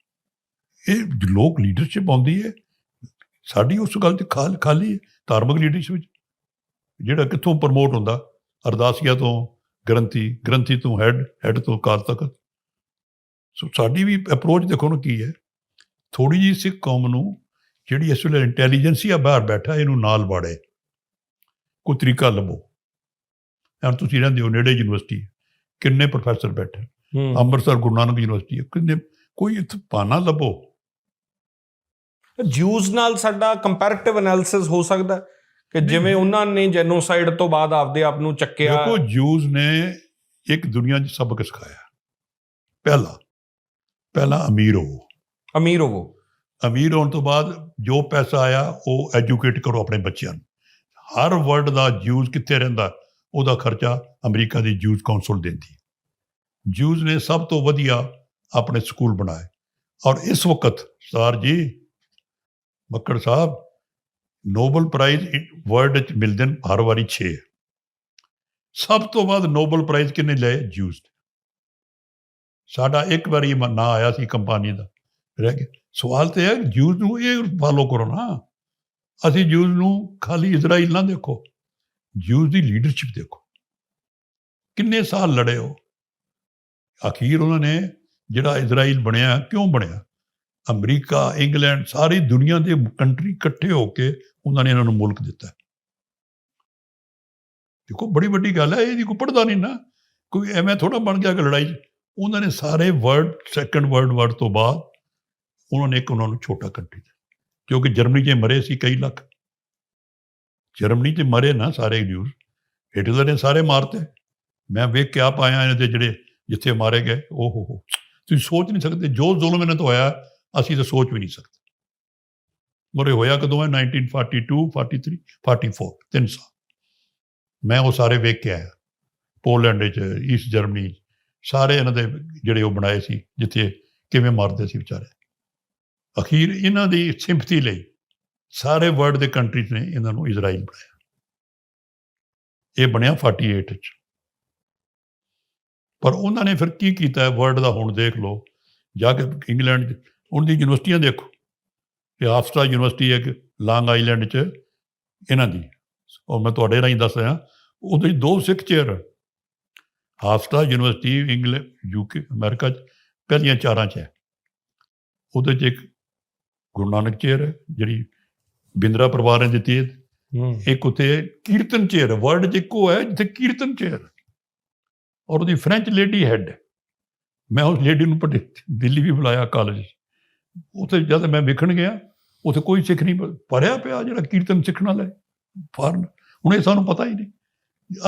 ਇਹ ਲੋਕ ਲੀਡਰਸ਼ਿਪ ਆਉਂਦੀ ਹੈ। ਸਾਡੀ ਉਸ ਗੱਲ ਤੇ ਖਾਲ ਖਾਲੀ ਹੈ। ਧਾਰਮਿਕ ਲੀਡਰਸ਼ਿਪ ਵਿੱਚ ਜਿਹੜਾ ਕਿੱਥੋਂ ਪ੍ਰਮੋਟ ਹੁੰਦਾ ਅਰਦਾਸੀਆ ਤੋਂ ਗ੍ਰੰਥੀ ਗ੍ਰੰਥੀ ਤੋਂ ਹੈੱਡ ਹੈੱਡ ਤੋਂ ਕਾਲ ਤਖਤ ਸੋ ਸਾਡੀ ਵੀ ਅਪਰੋਚ ਦੇਖੋ ਨਾ ਕੀ ਹੈ। ਥੋੜੀ ਜਿਹੀ ਸਿੱਖ ਕੌਮ ਨੂੰ ਜਿਹੜੀ ਇਸ ਵੇਲੇ ਇੰਟੈਲੀਜੈਂਸੀਆ ਬਾਹਰ ਬੈਠਾ ਇਹਨੂੰ ਨਾਲ ਵਾੜੇ। ਕੋਈ ਤਰੀਕਾ ਲੱਭੋ। ਹੁਣ ਤੁਸੀਂ ਰਹਿੰਦੇ ਹੋ ਨੇੜੇ ਯੂਨੀਵਰਸਿਟੀ। ਕਿੰਨੇ ਪ੍ਰੋਫੈਸਰ ਬੈਠੇ। ਅੰਮ੍ਰਿਤਸਰ ਗੁਰੂ ਨਾਨਕ ਯੂਨੀਵਰਸਿਟੀ ਕਿੰਨੇ ਕੋਈ ਇੱਥੇ ਪਾਣਾ ਲੱਭੋ। ਜਿਊਜ਼ ਨਾਲ ਸਾਡਾ ਕੰਪੈਰੀਟਿਵ ਐਨਾਲਿਸਿਸ ਹੋ ਸਕਦਾ। ਹੈ ਕਿ ਜਿਵੇਂ ਉਹਨਾਂ ਨੇ ਜੈਨੋਸਾਈਡ ਤੋਂ ਬਾਅਦ ਆਪਦੇ ਆਪ ਨੂੰ ਚੱਕਿਆ। ਦੇਖੋ ਜੂਸ ਨੇ ਇੱਕ ਦੁਨੀਆ 'ਚ ਸਬਕ ਸਿਖਾਇਆ। ਪਹਿਲਾ ਪਹਿਲਾ ਅਮੀਰ ਹੋ ਅਮੀਰ ਹੋਵੋ। ਅਮੀਰ ਹੋਣ ਤੋਂ ਬਾਅਦ ਜੋ ਪੈਸਾ ਆਇਆ ਉਹ ਐਜੂਕੇਟ ਕਰੋ ਆਪਣੇ ਬੱਚਿਆਂ ਨੂੰ। ਹਰ ਵਰਲਡ ਦਾ ਜੂਸ ਕਿੱਥੇ ਰਹਿੰਦਾ? ਉਹਦਾ ਖਰਚਾ ਅਮਰੀਕਾ ਦੀ ਜੂਸ ਕਾਉਂਸਲ ਦਿੰਦੀ। ਜੂਸ ਨੇ ਸਭ ਤੋਂ ਵਧੀਆ ਆਪਣੇ ਸਕੂਲ ਬਣਾਏ। ਔਰ ਇਸ ਵਕਤ sir ji Makkar Sahib Nobel prize world ਵਿੱਚ ਮਿਲਦੇ ਨੇ ਹਰ ਵਾਰੀ 6 ਸਭ ਤੋਂ ਵੱਧ ਨੋਬਲ ਪ੍ਰਾਈਜ਼ ਕਿੰਨੇ ਲਏ? ਜੂਸ ਸਾਡਾ ਇੱਕ ਵਾਰੀ ਨਾਂ ਆਇਆ ਸੀ ਕੰਪਨੀ ਦਾ। ਰਹਿ ਗਿਆ। ਸਵਾਲ ਤੇ ਹੈ ਜੂਸ ਨੂੰ ਇਹ ਫਾਲੋ ਕਰੋ ਨਾ। ਅਸੀਂ ਜੂਸ ਨੂੰ ਖਾਲੀ ਇਜ਼ਰਾਈਲ ਨਾ ਦੇਖੋ। ਜੂਸ ਦੀ ਲੀਡਰਸ਼ਿਪ ਦੇਖੋ। ਕਿੰਨੇ ਸਾਲ ਲੜੇ ਹੋ ਅਖੀਰ ਉਹਨਾਂ ਨੇ ਜਿਹੜਾ ਇਜ਼ਰਾਈਲ ਬਣਿਆ, ਕਿਉਂ ਬਣਿਆ? ਅਮਰੀਕਾ ਇੰਗਲੈਂਡ ਸਾਰੀ ਦੁਨੀਆ ਦੇ ਕੰਟਰੀ ਇਕੱਠੇ ਹੋ ਕੇ ਉਹਨਾਂ ਨੇ ਇਹਨਾਂ ਨੂੰ ਮੁਲਕ ਦਿੱਤਾ। ਦੇਖੋ, ਬੜੀ ਵੱਡੀ ਗੱਲ ਹੈ, ਇਹਦੀ ਕੋਈ ਪੜਦਾ ਨਹੀਂ ਨਾ। ਕੋਈ ਐਵੇਂ ਥੋੜਾ ਬਣ ਗਿਆ ਕਿ ਲੜਾਈ। 'ਚ। ਉਹਨਾਂ ਨੇ ਸਾਰੇ ਵਰਲਡ ਸੈਕੰਡ ਵਰਲਡ ਵਾਰ ਤੋਂ ਬਾਅਦ ਉਹਨਾਂ ਨੇ ਇੱਕ ਉਹਨਾਂ ਨੂੰ ਛੋਟਾ ਕੰਟਰੀ ਦਿੱਤਾ। ਕਿਉਂਕਿ ਜਰਮਨੀ 'ਚ ਮਰੇ ਸੀ ਕਈ ਲੱਖ। ਜਰਮਨੀ 'ਚ ਮਰੇ ਨਾ ਸਾਰੇ ਨਿਊਜ਼ ਹਿਟਲਰ ਨੇ ਸਾਰੇ ਮਾਰਤੇ। ਮੈਂ ਵੇਖ ਕੇ ਆਪ ਆਇਆ ਇਹਨਾਂ ਦੇ ਜਿਹੜੇ ਜਿੱਥੇ ਮਾਰੇ ਗਏ। ਓ ਹੋ ਹੋ। ਤੁਸੀਂ ਸੋਚ ਨਹੀਂ ਸਕਦੇ, ਜੋ ਜ਼ੁਲਮ ਇਹਨਾਂ ਤੋਂ ਹੋਇਆ, ਅਸੀਂ ਤਾਂ ਸੋਚ ਵੀ ਨਹੀਂ ਸਕਦੇ। ਮਰੇ ਹੋਇਆ ਕਦੋਂ ਹੈ? 1942 43 44 ਤਿੰਨ ਸਾਲ। ਮੈਂ ਉਹ ਸਾਰੇ ਵੇਖ ਕੇ ਆਇਆ। ਪੋਲੈਂਡ ਵਿੱਚ ਈਸਟ ਜਰਮਨੀ 'ਚ, ਸਾਰੇ ਇਹਨਾਂ ਦੇ ਜਿਹੜੇ ਉਹ ਬਣਾਏ ਸੀ ਜਿੱਥੇ ਕਿਵੇਂ ਮਰਦੇ ਸੀ ਵਿਚਾਰੇ। ਅਖੀਰ ਇਹਨਾਂ ਦੀ ਸਿੰਪਥੀ ਲਈ ਸਾਰੇ ਵਰਲਡ ਦੇ ਕੰਟਰੀਜ਼ ਨੇ ਇਹਨਾਂ ਨੂੰ ਇਜ਼ਰਾਈਲ ਬਣਾਇਆ। ਇਹ ਬਣਿਆ 48 ਚ ਪਰ ਉਹਨਾਂ ਨੇ ਫਿਰ ਕੀ ਕੀਤਾ? ਵਰਲਡ ਦਾ ਹੁਣ ਦੇਖ ਲਓ। ਜਾ ਕੇ ਇੰਗਲੈਂਡ 'ਚ ਉਹਨਾਂ ਦੀ ਯੂਨੀਵਰਸਿਟੀਆਂ ਦੇਖੋ। ਇਹ ਆਫਸਟਾ ਯੂਨੀਵਰਸਿਟੀ ਹੈ ਕਿ ਲਾਂਗ ਆਈਲੈਂਡ 'ਚ ਇਹਨਾਂ ਦੀ। ਔਰ ਮੈਂ ਤੁਹਾਡੇ ਰਾਹੀਂ ਦੱਸ ਰਿਹਾ ਉਹਦੇ ਦੋ ਸਿੱਖ ਚੇਅਰ ਆਫਸਟਾ ਯੂਨੀਵਰਸਿਟੀ ਇੰਗਲੈਂਡ ਯੂਕੇ ਅਮਰੀਕਾ 'ਚ ਪਹਿਲੀਆਂ ਚਾਰਾਂ 'ਚ ਹੈ। ਉਹਦੇ 'ਚ ਇੱਕ ਗੁਰੂ ਨਾਨਕ ਚੇਅਰ ਹੈ ਜਿਹੜੀ ਬਿੰਦਰਾ ਪਰਿਵਾਰ ਨੇ ਦਿੱਤੀ ਹੈ। ਇੱਕ ਉਤੇ ਕੀਰਤਨ ਚੇਅਰ ਵਰਲਡ 'ਚ ਇੱਕੋ ਹੈ ਜਿੱਥੇ ਕੀਰਤਨ ਚੇਅਰ ਔਰ ਉਹਦੀ ਫ੍ਰੈਂਚ ਲੇਡੀ ਹੈਡ ਮੈਂ ਉਸ ਲੇਡੀ ਨੂੰ ਪੜ੍ਹ ਦਿੱਲੀ ਵੀ ਬੁਲਾਇਆ ਕਾਲਜ ਉੱਥੇ ਜਦ ਮੈਂ ਵੇਖਣ ਗਿਆ ਉੱਥੇ ਕੋਈ ਸਿੱਖ ਨਹੀਂ ਪੜ੍ਹਿਆ ਪਿਆ ਜਿਹੜਾ ਕੀਰਤਨ ਸਿੱਖਣ ਵਾਲਾ ਹੈ ਫਾਰਨ। ਹੁਣ ਇਹ ਸਾਨੂੰ ਪਤਾ ਹੀ ਨਹੀਂ।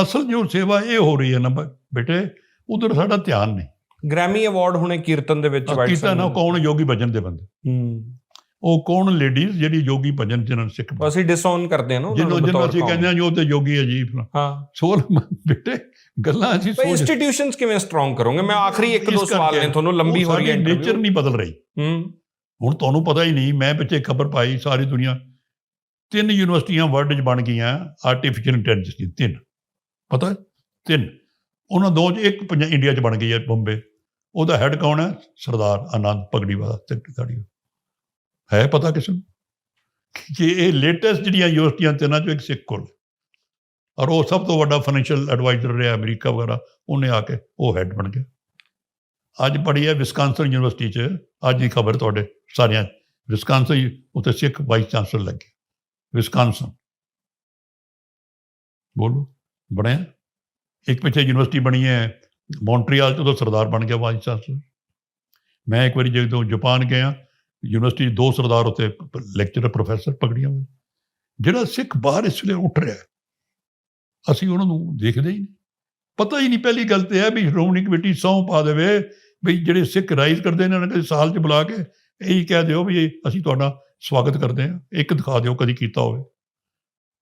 ਅਸਲ ਜੋ ਸੇਵਾ ਇਹ ਹੋ ਰਹੀ ਹੈ ਨਾ ਬੇਟੇ ਉਧਰ ਸਾਡਾ ਧਿਆਨ ਨਹੀਂ। ਗ੍ਰੈਮੀ ਅਵਾਰਡ ਹੁਣੇ ਕੀਰਤਨ ਦੇ ਵਿੱਚ white ਕੀਤਾ ਨਾ ਕੌਣ? ਯੋਗੀ ਭਜਨ ਦੇ ਬੰਦੇ। ਹੂੰ। ਉਹ ਕੌਣ? ਲੇਡੀਜ਼ ਜਿਹੜੀ ਯੋਗੀ ਭਜਨ ਜਿਹਨਾਂ ਸਿੱਖ ਅਸੀਂ ਡਿਸਓਨ ਕਰਦੇ ਹਾਂ ਨਾ ਉਹਨਾਂ ਜਿਹਨੂੰ ਨੂੰ ਜਿਹਨੂੰ ਅਸੀਂ। ਕਹਿੰਦੇ ਹਾਂ ਜੋ ਤੇ ਯੋਗੀ ਅਜੀਬ ਹਾਂ। ਸੋਲ ਬੇਟੇ ਗੱਲਾਂ ਅਸੀਂ ਸੋਚ ਇੰਸਟੀਟਿਊਸ਼ਨਸ ਕਿਵੇਂ ਸਟਰੋਂਗ ਕਰੋਗੇ? ਮੈਂ ਆਖਰੀ ਇੱਕ ਦੋ ਸਵਾਲ ਨੇ ਤੁਹਾਨੂੰ ਲੰਬੀ ਹੋ ਰਹੀ ਹੈ ਨੇਚਰ। ਨਹੀਂ ਬਦਲ ਰਹੀ। ਹੂੰ। ਹੁਣ ਤੁਹਾਨੂੰ ਪਤਾ ਹੀ ਨਹੀਂ, ਮੈਂ ਪਿੱਛੇ ਖਬਰ ਪਾਈ ਸਾਰੀ ਦੁਨੀਆ। ਤਿੰਨ ਯੂਨੀਵਰਸਿਟੀਆਂ ਵਰਲਡ 'ਚ ਬਣ ਗਈਆਂ ਆਰਟੀਫੀਸ਼ੀਅਲ ਇੰਟੈਲੀਜੈਂਸ ਦੀ ਤਿੰਨ। ਪਤਾ ਤਿੰਨ। ਉਹਨਾਂ ਦੋ 'ਚ ਇੱਕ ਪੰਜਾ ਇੰਡੀਆ 'ਚ ਬਣ ਗਈ ਹੈ ਬੰਬੇ। ਉਹਦਾ ਹੈੱਡ ਕੌਣ ਹੈ? ਸਰਦਾਰ ਆਨੰਦ ਪਗੜੀ ਵਾਲਾ ਸੈਕਟਰੀ ਹੈ ਪਤਾ ਕਿਸ ਨੂੰ? ਕਿ ਇਹ ਲੇਟੈਸਟ ਜਿਹੜੀਆਂ ਯੂਨੀਵਰਸਿਟੀਆਂ ਤਿੰਨਾਂ 'ਚੋਂ ਇੱਕ ਸਿੱਖ ਕੋਲ ਔਰ ਉਹ ਸਭ ਤੋਂ ਵੱਡਾ ਫਾਈਨੈਂਸ਼ੀਅਲ ਐਡਵਾਈਜ਼ਰ ਰਿਹਾ ਅਮਰੀਕਾ ਵਗੈਰਾ, ਉਹਨੇ ਆ ਕੇ ਉਹ ਹੈੱਡ ਬਣ ਗਿਆ। ਅੱਜ ਪੜ੍ਹੀ ਹੈ ਵਿਸਕਾਂਸਨ ਯੂਨੀਵਰਸਿਟੀ 'ਚ, ਅੱਜ ਦੀ ਖਬਰ ਤੁਹਾਡੇ ਸਾਰਿਆਂ 'ਚ। ਵਿਸਕਾਂਸਨ ਉੱਥੇ ਸਿੱਖ ਵਾਈਸ ਚਾਂਸਲਰ ਲੱਗੇ। ਵਿਸਕਾਂਸਨ। ਬੋਲੋ, ਬਣਿਆ? ਇੱਕ ਪਿੱਛੇ ਯੂਨੀਵਰਸਿਟੀ ਬਣੀ ਹੈ, ਮੌਂਟਰੀਆਲ 'ਚ ਉਹਦਾ ਸਰਦਾਰ ਬਣ ਗਿਆ ਵਾਈਸ ਚਾਂਸਲਰ। ਮੈਂ ਇੱਕ ਵਾਰੀ ਜਦੋਂ ਜਾਪਾਨ ਗਿਆ, ਯੂਨੀਵਰਸਿਟੀ ਦੋ ਸਰਦਾਰ ਉੱਥੇ ਲੈਕਚਰਰ ਪ੍ਰੋਫੈਸਰ ਪਕੜੀਆਂ ਹੋਏ ਜਿਹੜਾ ਸਿੱਖ ਬਾਹਰ ਇਸ ਵੇਲੇ ਉੱਠ ਰਿਹਾ ਅਸੀਂ ਉਹਨਾਂ ਨੂੰ ਦੇਖਦੇ ਹੀ ਨਹੀਂ। ਪਤਾ ਹੀ ਨਹੀਂ ਪਹਿਲੀ ਗੱਲ ਤੇ ਹੈ ਵੀ ਸ਼੍ਰੋਮਣੀ ਕਮੇਟੀ ਸਹੁੰ ਪਾ ਦੇਵੇ, ਵੀ ਜਿਹੜੇ ਸਿੱਖ ਰਾਈਜ਼ ਕਰਦੇ ਨੇ, ਉਹਨਾਂ ਨੇ ਸਾਲ 'ਚ ਬੁਲਾ ਕੇ ਇਹੀ ਕਹਿ ਦਿਓ ਵੀ ਅਸੀਂ ਤੁਹਾਡਾ ਸਵਾਗਤ ਕਰਦੇ ਹਾਂ। ਇੱਕ ਦਿਖਾ ਦਿਓ ਕਦੀ ਕੀਤਾ ਹੋਵੇ।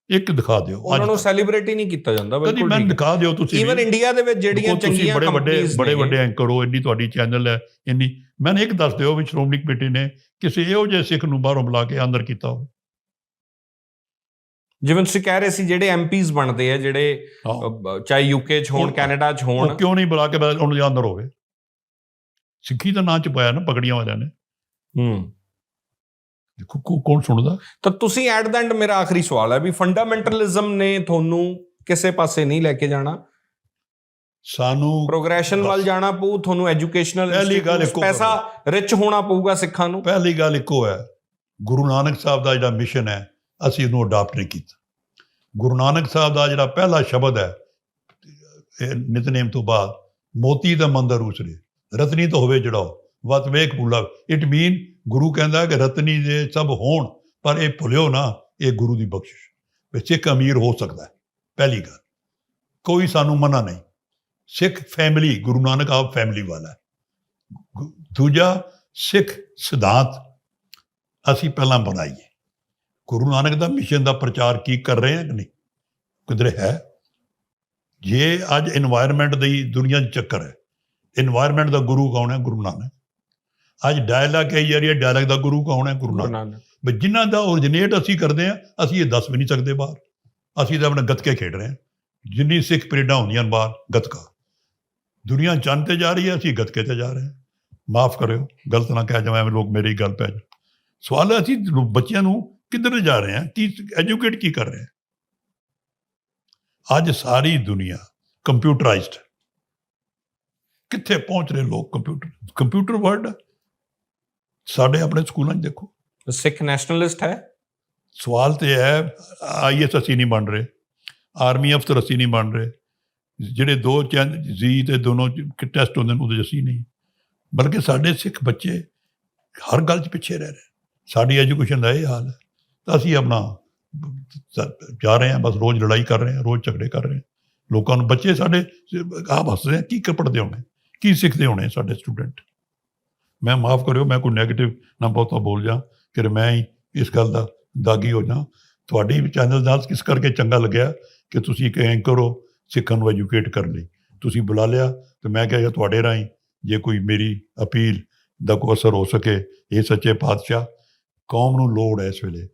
ਇੱਕ ਦਿਖਾ ਦਿਓ। ਉਹਨਾਂ ਨੂੰ ਸੈਲੀਬ੍ਰੇਟ ਹੀ ਨਹੀਂ ਕੀਤਾ ਜਾਂਦਾ ਕਦੀ ਬਿਲਕੁਲ ਮੈਨੂੰ ਦਿਖਾ ਦਿਓ ਤੁਸੀਂ ਈਵਨ। ਇੰਡੀਆ ਦੇ ਵਿੱਚ ਜਿਹੜੀਆਂ ਚੰਗੀਆਂ ਬੜੇ ਵੱਡੇ ਬੜੇ ਵੱਡੇ ਐਂਕਰ ਹੋ ਇੰਨੀ ਤੁਹਾਡੀ ਚੈਨਲ ਹੈ ਇੰਨੀ। ਮੈਨੂੰ ਇੱਕ ਦੱਸ ਦਿਓ ਵੀ ਸ਼੍ਰੋਮਣੀ ਕਮੇਟੀ ਨੇ ਕਿਸੇ ਇਹੋ ਜਿਹੇ ਸਿੱਖ ਨੂੰ ਬਾਹਰੋਂ ਬੁਲਾ ਕੇ ਅੰਦਰ ਕੀਤਾ ਹੋਵੇ। ਜਿਵੇਂ ਤੁਸੀਂ ਕਹਿ ਰਹੇ ਸੀ ਜਿਹੜੇ ਐਮਪੀਜ਼ ਬਣਦੇ ਆ ਜਿਹੜੇ ਚਾਹੇ ਯੂਕੇ ਚ ਹੋਣ ਕੈਨੇਡਾ ਚ ਉਹ ਹੋਣ ਕਿਉਂ ਨਹੀਂ ਬੁਲਾ ਕੇ ਉਹਨਾਂ ਦੇ ਅੰਦਰ ਹੋਵੇ? ਸਿੱਖੀ ਦਾ ਨਾਂ ਚ ਪਾਇਆ ਨਾ ਪਗੜੀਆਂ ਵਾਲਿਆਂ ਨੇ। ਹੂੰ। ਦੇਖੋ ਕੌ- ਕੌਣ ਸੁਣਦਾ? ਤਾਂ ਤੁਸੀਂ ਐਟ ਦਾ ਐਂਡ ਮੇਰਾ ਆਖਰੀ ਸਵਾਲ ਹੈ ਵੀ ਫੰਡਾਮੈਂਟਲਿਜ਼ਮ ਨੇ ਤੁਹਾਨੂੰ ਕਿਸੇ ਪਾਸੇ ਨਹੀਂ ਲੈ ਕੇ ਜਾਣਾ? ਸਾਨੂੰ ਪ੍ਰੋਗਰੈਸ਼ਨ। ਵੱਲ ਜਾਣਾ ਪਊ ਤੁਹਾਨੂੰ ਐਜੂਕੇਸ਼ਨਲ ਪਹਿਲੀ ਗੱਲ ਇੱਕੋ ਪੈਸਾ ਰਿਚ ਹੋਣਾ ਪਊਗਾ ਸਿੱਖਾਂ ਨੂੰ? ਪਹਿਲੀ ਗੱਲ ਇੱਕੋ ਹੈ ਗੁਰੂ ਨਾਨਕ ਸਾਹਿਬ ਦਾ ਜਿਹੜਾ ਮਿਸ਼ਨ ਹੈ ਅਸੀਂ ਇਹਨੂੰ ਅਡਾਪਟ ਨਹੀਂ ਕੀਤਾ। ਗੁਰੂ ਨਾਨਕ ਸਾਹਿਬ ਦਾ ਜਿਹੜਾ ਪਹਿਲਾ ਸ਼ਬਦ ਹੈ ਇਹ ਨਿਤਨੇਮ ਤੋਂ ਬਾਅਦ ਮੋਤੀ ਦਾ ਮੰਦਰ ਉਸਰੇ ਰਤਨੀ ਤੋਂ ਹੋਵੇ ਜੜਾਓ। ਵਤਵੇਕ ਪੁਲਵ ਇਟ ਮੀਨ ਗੁਰੂ ਕਹਿੰਦਾ ਕਿ ਰਤਨੀ ਦੇ ਸਭ ਹੋਣ, ਪਰ ਇਹ ਭੁੱਲਿਓ ਨਾ, ਇਹ ਗੁਰੂ ਦੀ ਬਖਸ਼ਿਸ਼। ਵਿੱਚ ਇੱਕ ਅਮੀਰ ਹੋ ਸਕਦਾ ਪਹਿਲੀ ਗੱਲ, ਕੋਈ ਸਾਨੂੰ ਮਨਾ ਨਹੀਂ। ਸਿੱਖ ਫੈਮਿਲੀ ਗੁਰੂ ਨਾਨਕ ਆਪ ਫੈਮਿਲੀ ਵਾਲਾ ਹੈ। ਦੂਜਾ, ਸਿੱਖ ਸਿਧਾਂਤ ਅਸੀਂ ਪਹਿਲਾਂ ਬਣਾਈਏ। ਗੁਰੂ ਨਾਨਕ ਦਾ ਮਿਸ਼ਨ ਦਾ ਪ੍ਰਚਾਰ ਕੀ ਕਰ ਰਹੇ ਹਾਂ ਕਿ ਨਹੀਂ? ਕਿਧਰੇ ਹੈ? ਜੇ ਅੱਜ এনवायरमेंट ਦੀ ਦੁਨੀਆ 'ਚ ਚੱਕਰ ਹੈ এনवायरमेंट ਦਾ ਗੁਰੂ ਕੌਣ ਹੈ? ਗੁਰੂ ਨਾਨਕ। ਅੱਜ ਡਾਇਲੌਗ ਕਹੀ ਜਾ ਰਹੀ ਹੈ ਡਾਇਲੌਗ ਦਾ ਗੁਰੂ ਕੌਣ ਹੈ? ਗੁਰੂ ਨਾਨਕ। ਬਈ ਜਿਨ੍ਹਾਂ ਦਾ ਓਰੀਜਿਨੇਟ ਅਸੀਂ ਕਰਦੇ ਹਾਂ ਅਸੀਂ ਇਹ ਦੱਸ ਵੀ ਨਹੀਂ ਸਕਦੇ ਬਾਹਰ। ਅਸੀਂ ਤਾਂ ਆਪਣਾ ਗੱਤਕੇ ਖੇਡ ਰਹੇ ਹਾਂ। ਜਿੰਨੀ ਸਿੱਖ ਪਰੇਡਾਂ ਹੁੰਦੀਆਂ ਬਾਹਰ ਗੱਤਕਾ। ਦੁਨੀਆ ਚੰਨ ਤੇ ਜਾ ਰਹੀ ਹੈ ਅਸੀਂ ਗੱਤਕੇ ਤੇ ਜਾ ਰਹੇ ਹਾਂ। ਮਾਫ ਕਰਿਓ ਗਲਤ ਨਾ ਕਹਿ ਜਾਵਾਂ ਐਵੇਂ ਲੋਕ ਮੇਰੀ ਗੱਲ ਪੈ ਜਾਣ। ਸਵਾਲ ਹੈ ਅਸੀਂ ਬੱਚਿਆਂ ਨੂੰ ਕਿੱਧਰ ਜਾ ਰਹੇ ਹਾਂ? ਕੀ ਐਜੂਕੇਟ ਕੀ ਕਰ ਰਹੇ ਹਾਂ? ਅੱਜ ਸਾਰੀ ਦੁਨੀਆ ਕੰਪਿਊਟਰਾਈਜ਼ਡ ਕਿੱਥੇ ਪਹੁੰਚ ਰਹੇ ਲੋਕ ਕੰਪਿਊਟਰ ਕੰਪਿਊਟਰ ਵਰਲਡ ਸਾਡੇ ਆਪਣੇ ਸਕੂਲਾਂ 'ਚ ਦੇਖੋ। ਸਿੱਖ ਨੈਸ਼ਨਲਿਸਟ ਹੈ? ਸਵਾਲ ਤੇ ਹੈ ਆਈਐਸ ਅਸੀਂ ਨਹੀਂ ਬਣ ਰਹੇ। ਆਰਮੀ ਅਫਸਰ ਅਸੀਂ ਨਹੀਂ ਬਣ ਰਹੇ। ਜਿਹੜੇ ਦੋ ਜੀ ਤੇ ਦੋਨੋਂ ਟੈਸਟ ਹੁੰਦੇ ਨੇ ਉਹਦੇ ਅਸੀਂ ਨਹੀਂ। ਬਲਕਿ ਸਾਡੇ ਸਿੱਖ ਬੱਚੇ ਹਰ ਗੱਲ 'ਚ ਪਿੱਛੇ ਰਹਿ ਰਹੇ। ਸਾਡੀ ਐਜੂਕੇਸ਼ਨ ਦਾ ਇਹ ਹਾਲ ਹੈ। ਤਾਂ ਅਸੀਂ ਆਪਣਾ ਜਾ ਰਹੇ ਹਾਂ ਬਸ ਰੋਜ਼ ਲੜਾਈ ਕਰ ਰਹੇ ਹਾਂ ਰੋਜ਼ ਝਗੜੇ ਕਰ ਰਹੇ ਹਾਂ। ਲੋਕਾਂ ਨੂੰ ਬੱਚੇ ਸਾਡੇ ਆਪ ਹੱਸ ਰਹੇ ਆ ਕੀ ਕਰ ਪੜ੍ਹਦੇ ਹੋਣੇ? ਕੀ ਸਿੱਖਦੇ ਹੋਣੇ ਸਾਡੇ ਸਟੂਡੈਂਟ? ਮੈਂ ਮਾਫ ਕਰਿਓ, ਮੈਂ ਕੋਈ ਨੈਗੇਟਿਵ ਨਾ ਬਹੁਤਾ ਬੋਲ ਜਾ ਕਿ ਮੈਂ ਹੀ ਇਸ ਗੱਲ ਦਾ ਦਾਗੀ ਹੋ ਜਾ। ਤੁਹਾਡੀ ਚੈਨਲ ਨਾਲ ਕਿਸ ਕਰਕੇ ਚੰਗਾ ਲੱਗਿਆ ਕਿ ਤੁਸੀਂ ਇੱਕ ਐਂਕਰ ਹੋ ਸਿੱਖਣ ਨੂੰ ਐਜੂਕੇਟ ਕਰਨ ਲਈ। ਤੁਸੀਂ ਬੁਲਾ ਲਿਆ ਤੇ ਮੈਂ ਕਿਹਾ ਜੇ ਤੁਹਾਡੇ ਰਾਹੀਂ, ਜੇ ਕੋਈ ਮੇਰੀ ਅਪੀਲ ਦਾ ਕੋਈ ਅਸਰ ਹੋ ਸਕੇ, ਇਹ ਸੱਚੇ ਪਾਤਸ਼ਾਹ, ਕੌਮ ਨੂੰ ਲੋੜ ਹੈ ਇਸ ਵੇਲੇ।